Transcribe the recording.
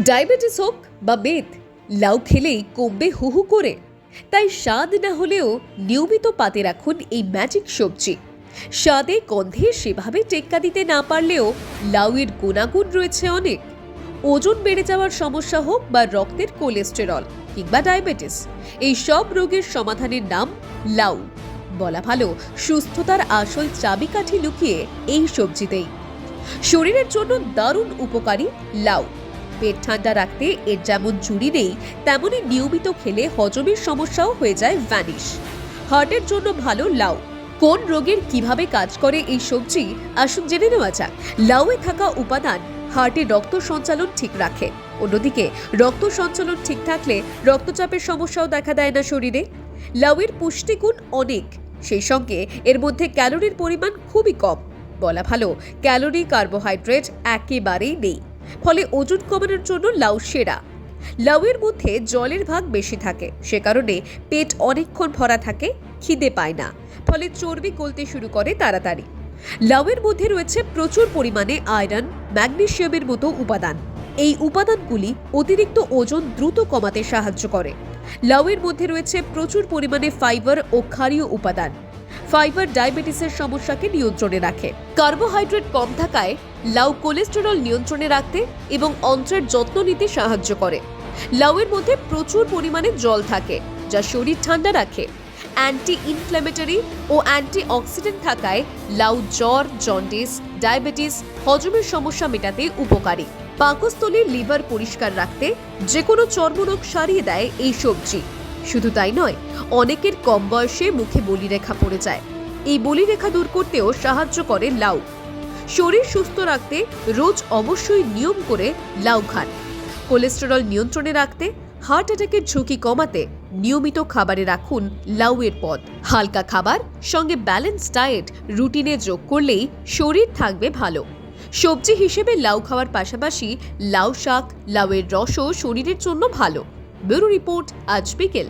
Diabetes হোক বা মেদ লাউ খেলেই কমবে হু হু করে। তাই স্বাদ না হলেও নিয়মিত পাতে রাখুন এই ম্যাজিক সবজি। স্বাদে গন্ধে সেভাবে টেক্কা দিতে না পারলেও লাউয়ের গুণাগুণ রয়েছে অনেক। ওজন বেড়ে যাওয়ার সমস্যা হোক বা রক্তের কোলেস্টেরল কিংবা ডায়াবেটিস, এই সব রোগের সমাধানের নাম লাউ। বলা ভালো, সুস্থতার আসল চাবিকাঠি লুকিয়ে এই সবজিতেই। শরীরের জন্য দারুণ উপকারী লাউ। পেট ঠান্ডা রাখতে এর যেমন জুড়ি নেই, তেমনই নিয়মিত খেলে হজমের সমস্যাও হয়ে যায় ভ্যানিশ হার্টের জন্য ভালো লাউ। কোন রোগের কীভাবে কাজ করে এই সবজি? আসুন জেনে নেওয়া যাক। লাউয়ে থাকা উপাদান হার্টে রক্ত সঞ্চালন ঠিক রাখে। অন্যদিকে, রক্ত সঞ্চালন ঠিক থাকলে রক্তচাপের সমস্যাও দেখা দেয় না শরীরে। লাউয়ের পুষ্টিগুণ অনেক। সেই সঙ্গে এর মধ্যে ক্যালোরির পরিমাণ খুবই কম। বলা ভালো, ক্যালোরি, কার্বোহাইড্রেট একেবারেই নেই। ফলে ওজন কমানোর জন্য লাউ সেরা। লাউয়ের মধ্যে জলের ভাগ বেশি থাকে, সে কারণে পেট অনেকক্ষণ ভরা থাকে, খিদে পায় না, ফলে চর্বি গলতে শুরু করে তাড়াতাড়ি। লাউয়ের মধ্যে রয়েছে প্রচুর পরিমাণে আয়রন ম্যাগনেসিয়ামের মতো উপাদান। এই উপাদানগুলি অতিরিক্ত ওজন দ্রুত কমাতে সাহায্য করে। লাউয়ের মধ্যে রয়েছে প্রচুর পরিমাণে ফাইবার ও ক্ষারীয় উপাদান। ফাইবার ডায়াবেটিসের সমস্যাকে নিয়ন্ত্রণে রাখে। কার্বোহাইড্রেট কম থাকায় লাউ কোলেস্টেরল নিয়ন্ত্রণে রাখতে এবং অন্ত্রের যত্ন নিতে সাহায্য করে। লাউয়ের মধ্যে প্রচুর পরিমাণে জল থাকে, যা শরীর ঠান্ডা রাখে। অ্যান্টি ইনফ্ল্যামেটরি ও অ্যান্টি অক্সিডেন্ট থাকায় লাউ জ্বর, জন্ডিস, ডায়াবেটিস, হজমের সমস্যা মেটাতে উপকারী। পাকস্থলীর লিভার পরিষ্কার রাখতে যে কোনো চর্মরোগ সারিয়ে দেয় এই সবজি। শুধু তাই নয়, অনেকের কম বয়সে মুখে বলিরেখা পড়ে যায়। এই বলিরেখা দূর করতেও সাহায্য করে লাউ। শরীর সুস্থ রাখতে রোজ অবশ্যই নিয়ম করে লাউ খান। কোলেস্টেরল নিয়ন্ত্রণে রাখতে, হার্ট অ্যাটাকের ঝুঁকি কমাতে নিয়মিত খাবারে রাখুন লাউয়ের পদ। হালকা খাবার, সঙ্গে ব্যালেন্স ডায়েট রুটিনে যোগ করলেই শরীর থাকবে ভালো। সবজি হিসেবে লাউ খাওয়ার পাশাপাশি লাউ শাক, লাউয়ের রসও শরীরের জন্য ভালো। ব্যুরো রিপোর্ট আজ বিকেল।